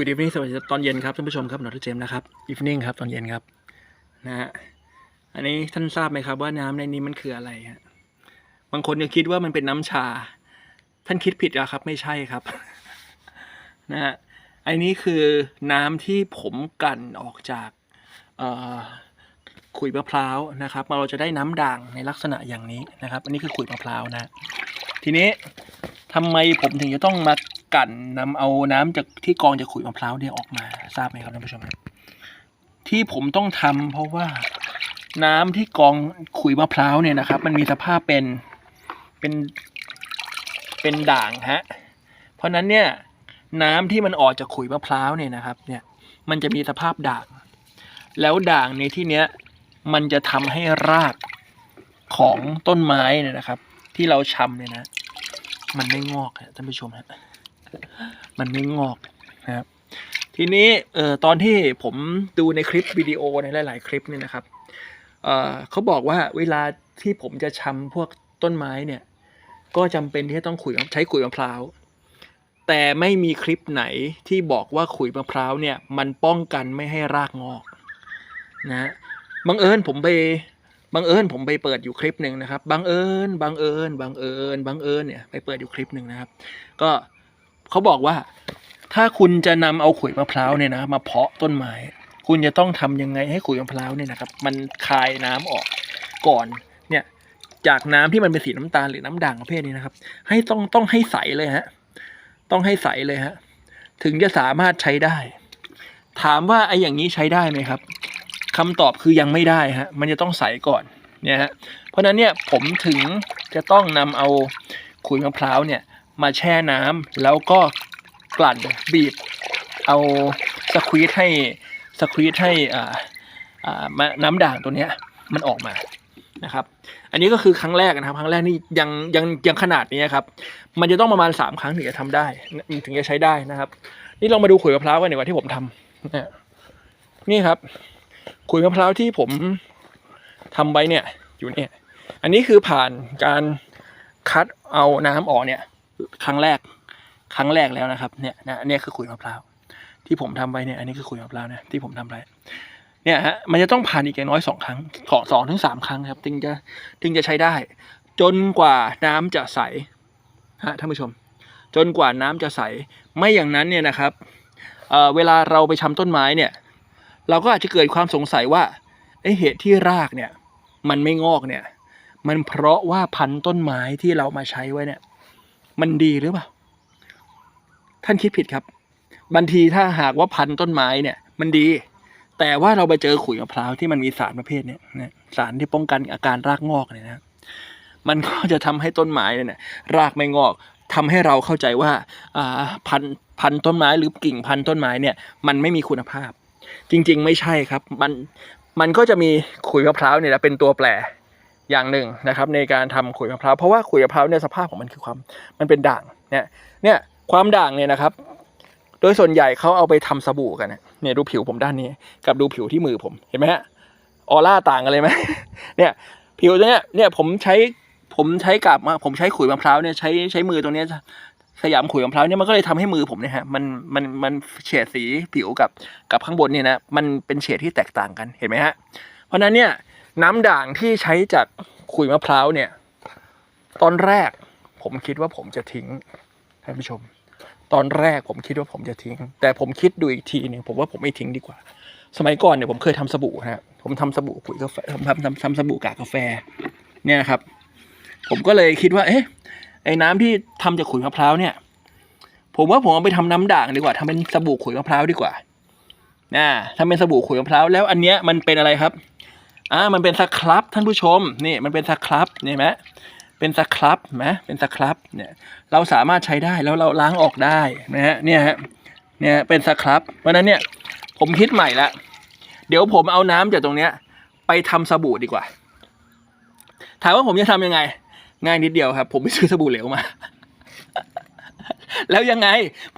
Good evening สวัสดีตอนเย็นครับท่านผู้ชมครับนอตเจมส์นะครับ evening ครับตอนเย็นครับนะฮะอันนี้ท่านทราบไหมครับว่าน้ำในนี้มันคืออะไรฮะบางคนเนี่ยคิดว่ามันเป็นน้ำชา ท่านคิดผิดอะครับ ไม่ใช่ครับนะฮะอันนี้คือน้ำที่ผมกลั่นออกจากเอ่อขุยมะพร้าวนะครับ เราจะได้น้ำด่างในลักษณะอย่างนี้นะครับ อันนี้คือขุยมะพร้าวนะ ทีนี้ทำไมผมถึงจะต้องมา กั่นนำเอาน้ำจากที่กองจากขุยมะพร้าวเนี่ยออกมาทราบไหมครับท่านผู้ชมครับที่ผมต้องทำเพราะว่าน้ำที่กองขุยมะพร้าวเนี่ยนะครับ มันมีสภาพเป็นเป็นเป็นด่างฮะเพราะฉะนั้นเนี่ย น้ำที่มันออกจากขุยมะพร้าวเนี่ยนะครับ เนี่ย มันจะมีสภาพด่าง แล้วด่างในที่เนี้ยมันจะทำให้รากของต้นไม้เนี่ยนะครับ ที่เราชำเนี่ยนะ มันไม่งอกท่านผู้ชมฮะ มันไม่งอกนะครับ ทีนี้เอ่อตอนที่ผมดูในคลิปวิดีโอในหลาย ๆ คลิปเนี่ยนะครับเอ่อเขาบอกว่าเวลาที่ผมจะชำพวกต้นไม้เนี่ย ก็จำเป็นที่จะต้องขุยใช้ขุยมะพร้าวแต่ไม่มีคลิปไหนที่บอกว่าขุยมะพร้าวเนี่ย มันป้องกันไม่ให้รากงอกนะบังเอิญผมไปบังเอิญผมไปเปิดอยู่คลิปหนึ่งนะครับบังเอิญบังเอิญบังเอิญบังเอิญเนี่ยไปเปิดอยู่คลิปหนึ่งนะครับ ก็ เขาบอกว่า ถ้าคุณจะนำเอาขุยมะพร้าวเนี่ยนะมาเพาะต้นไม้ คุณจะต้องทำยังไงให้ขุยมะพร้าวเนี่ยนะครับ มันคายน้ำออกก่อนเนี่ยจากน้ำที่มันเป็นสีน้ำตาลหรือน้ำด่างประเภทนี้นะครับ ให้ต้องต้องให้ใสเลยฮะต้องให้ใสเลยฮะถึงจะสามารถใช้ได้ ถามว่าไอ้อย่างนี้ใช้ได้ไหมครับคำตอบคือยังไม่ได้ฮะมันจะต้องใสก่อนเนี่ยฮะเพราะนั้นเนี่ยผมถึงจะต้องนำเอาขุยมะพร้าวเนี่ย มาแช่น้ำแล้วก็กลั่นบีบ เอาสควีตให้สควีตให้อ่าอ่ามาน้ำด่างตัวเนี้ยมันออกมานะครับ อันนี้ก็คือครั้งแรกนะครับ ครั้งแรกนี่ยังยังยังขนาดนี้ครับ มันจะต้องประมาณสามครั้งถึงจะทำได้ ถึงจะใช้ได้นะครับ นี่ลองมาดูขุยมะพร้าวกันดีกว่าที่ผมทำนี่ครับขุยมะพร้าวที่ผมทำไว้เนี่ย อยู่เนี่ย อันนี้คือผ่านการคัดเอาน้ำออกเนี่ย ครั้งแรกครั้งแรกแล้วนะครับ เนี่ยนะอันนี้คือขุยมะพร้าวที่ผมทำไว้เนี่ยอันนี้คือขุยมะพร้าวนะที่ผมทำไว้เนี่ยฮะมันจะต้องผ่านอีกอย่างน้อยสองครั้งสองสองถึงสามครั้งครับถึงจะถึงจะใช้ได้ จนกว่าน้ำจะใสฮะท่านผู้ชม จนกว่าน้ำจะใส ไม่อย่างนั้นเนี่ยนะครับเเวลาเราไปชำต้นไม้เนี่ย เราก็อาจจะเกิดความสงสัยว่าไอเหตุที่รากเนี่ย มันไม่งอกเนี่ย มันเพราะว่าพันธุ์ต้นไม้ที่เรามาใช้ไว้เนี่ย มันดีหรือเปล่า ท่านคิดผิดครับบางทีถ้าหากว่าพันต้นไม้เนี่ย มันดี แต่ว่าเราไปเจอขุยมะพร้าวที่มันมีสารประเภทเนี้ยสารที่ป้องกันอาการรากงอกเนี่ยนะมันก็จะทำให้ต้นไม้เนี่ยรากไม่งอกทำให้เราเข้าใจว่าอ่าพันพันต้นไม้หรือกิ่งพันต้นไม้เนี่ย มันไม่มีคุณภาพ จริง ๆ ไม่ใช่ครับ มันมันก็จะมีขุยมะพร้าวเนี่ยเป็นตัวแปร อย่างหนึ่งนะครับในการทำขุยมะพร้าวเพราะว่าขุยมะพร้าวเนี่ยสภาพของมันคือความมันเป็นด่างเนี่ยเนี่ยความด่างเนี่ยนะครับ โดยส่วนใหญ่เขาเอาไปทำสบู่กันนะเนี่ยดูผิวผมด้านนี้ กับดูผิวที่มือผมเห็นไหมฮะออร่าต่างกันเลยไหมเนี่ยผิวตัวเนี้ยเนี่ยผมใช้ผมใช้กับมาผมใช้ขุยมะพร้าวเนี่ยใช้ใช้มือตัวเนี้ยสยามขุยมะพร้าวเนี่ยมันก็เลยทำให้มือผมเนี่ยฮะมันมันมันเฉดสีผิวกับกับข้างบนเนี่ยนะมันเป็นเฉดที่แตกต่างกันเห็นไหมฮะเพราะฉะนั้นเนี่ย น้ำด่างที่ใช้จากขุยมะพร้าวเนี่ย ตอนแรกผมคิดว่าผมจะทิ้งท่านผู้ชม ตอนแรกผมคิดว่าผมจะทิ้ง แต่ผมคิดดูอีกทีหนึ่งผมว่าผมไม่ทิ้งดีกว่า สมัยก่อนเนี่ยผมเคยทำสบู่ฮะผมทำสบู่ขุยกาแฟผมทำทำทำสบู่กากกาแฟ เนี่ยครับ ผมก็เลยคิดว่า เอ๊ะไอ้น้ำที่ทำจากขุยมะพร้าวเนี่ย ผมว่าผมเอาไปทำน้ำด่างดีกว่าทำเป็นสบู่ขุยมะพร้าวดีกว่านะทำเป็นสบู่ขุยมะพร้าวแล้วอันเนี้ยมันเป็นอะไรครับ อ่ามันเป็นสครับท่านผู้ชมนี่มันเป็นสครับเนี่ยไหมเป็นสครับไหมเป็นสครับเนี่ยเราสามารถใช้ได้แล้วเราล้างออกได้นะฮะเนี่ยฮะเนี่ยเป็นสครับเพราะนั้นเนี่ยผมคิดใหม่ละเดี๋ยวผมเอาน้ำจากตรงเนี้ย ไปทำสบู่ดีกว่า ถามว่าผมจะทำยังไง ง่ายนิดเดียวครับ ผมไปซื้อสบู่เหลวมา แล้วยังไง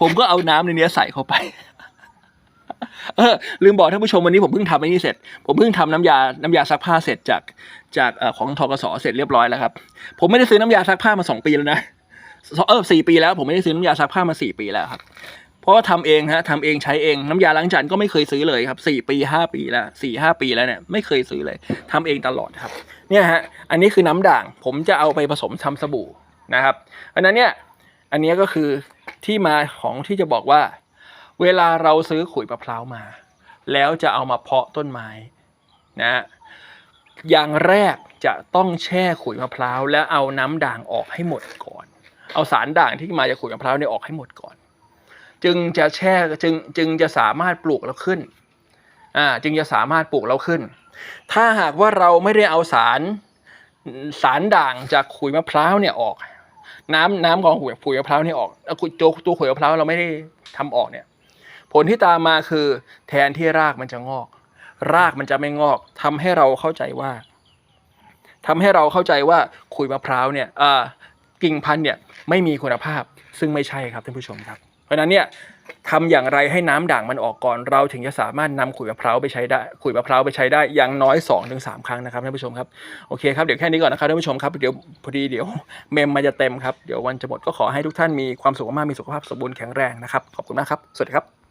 ผมก็เอาน้ำในนี้ใส่เข้าไป เออลืมบอกท่านผู้ชมวันนี้ผมเพิ่งทำไอ้นี่เสร็จ ผมเพิ่งทำน้ำยา น้ำยาซักผ้าเสร็จจากจากเอ่อของทกสเสร็จเรียบร้อยแล้วครับ ผมไม่ได้ซื้อน้ำยาซักผ้ามาสองปีแล้วนะเออสี่ปีแล้วผมไม่ได้ซื้อน้ำยาซักผ้ามาสี่ปีแล้วครับเพราะว่าทำเองฮะทำเองใช้เองน้ำยาล้างจานก็ไม่เคยซื้อเลยครับสี่ปีห้าปีแล้วสี่ห้าปีแล้วเนี่ยไม่เคยซื้อเลยทำเองตลอดครับ เนี่ยฮะอันนี้คือน้ำด่างผมจะเอาไปผสมทำสบู่นะครับเพราะฉะนั้นเนี่ยอันนี้ก็คือที่มาของที่จะบอกว่า เวลาเราซื้อขุยมะพร้าวมา แล้วจะเอามาเพาะต้นไม้นะอย่างแรกจะต้องแช่ขุยมะพร้าวแล้วเอาน้ำด่างออกให้หมดก่อน เอาสารด่างที่มาจากขุยมะพร้าวเนี่ยออกให้หมดก่อน จึงจะแช่จึงจึงจะสามารถปลูกแล้วขึ้นอ่าจึงจะสามารถปลูกแล้วขึ้น ถ้าหากว่าเราไม่ได้เอาสารสารด่างจากขุยมะพร้าวเนี่ยออก น้ำน้ำของขุยขุยมะพร้าวเนี่ยออกตัวตัวขุยมะพร้าวเราไม่ได้ทำออกเนี่ย ผลที่ตามมาคือ แทนที่รากมันจะงอก รากมันจะไม่งอกทำให้เราเข้าใจว่าทำให้เราเข้าใจว่าขุยมะพร้าวเนี่ยกิ่งพันธุ์เนี่ยไม่มีคุณภาพ ซึ่งไม่ใช่ครับท่านผู้ชมครับ เพราะนั้นเนี่ยทำอย่างไรให้น้ำด่างมันออกก่อน เราถึงจะสามารถนำขุยมะพร้าวไปใช้ได้ขุยมะพร้าวไปใช้ได้อย่างน้อย2อถึงสครั้งนะครับท่านผู้ชมครับโอเคครับเดี๋ยวแค่นี้ก่อนนะครับท่านผู้ชมครับเดี๋ยวพอดีเดี๋ยวเมมมันจะเต็มครับเดี๋ยววันจะหมดก็ขอให้ทุกท่านมีความสุขมากมีสุขภาพสมบูรณ์แข็งแรงนะครับขอบคุณมากครับสวัสดีครับ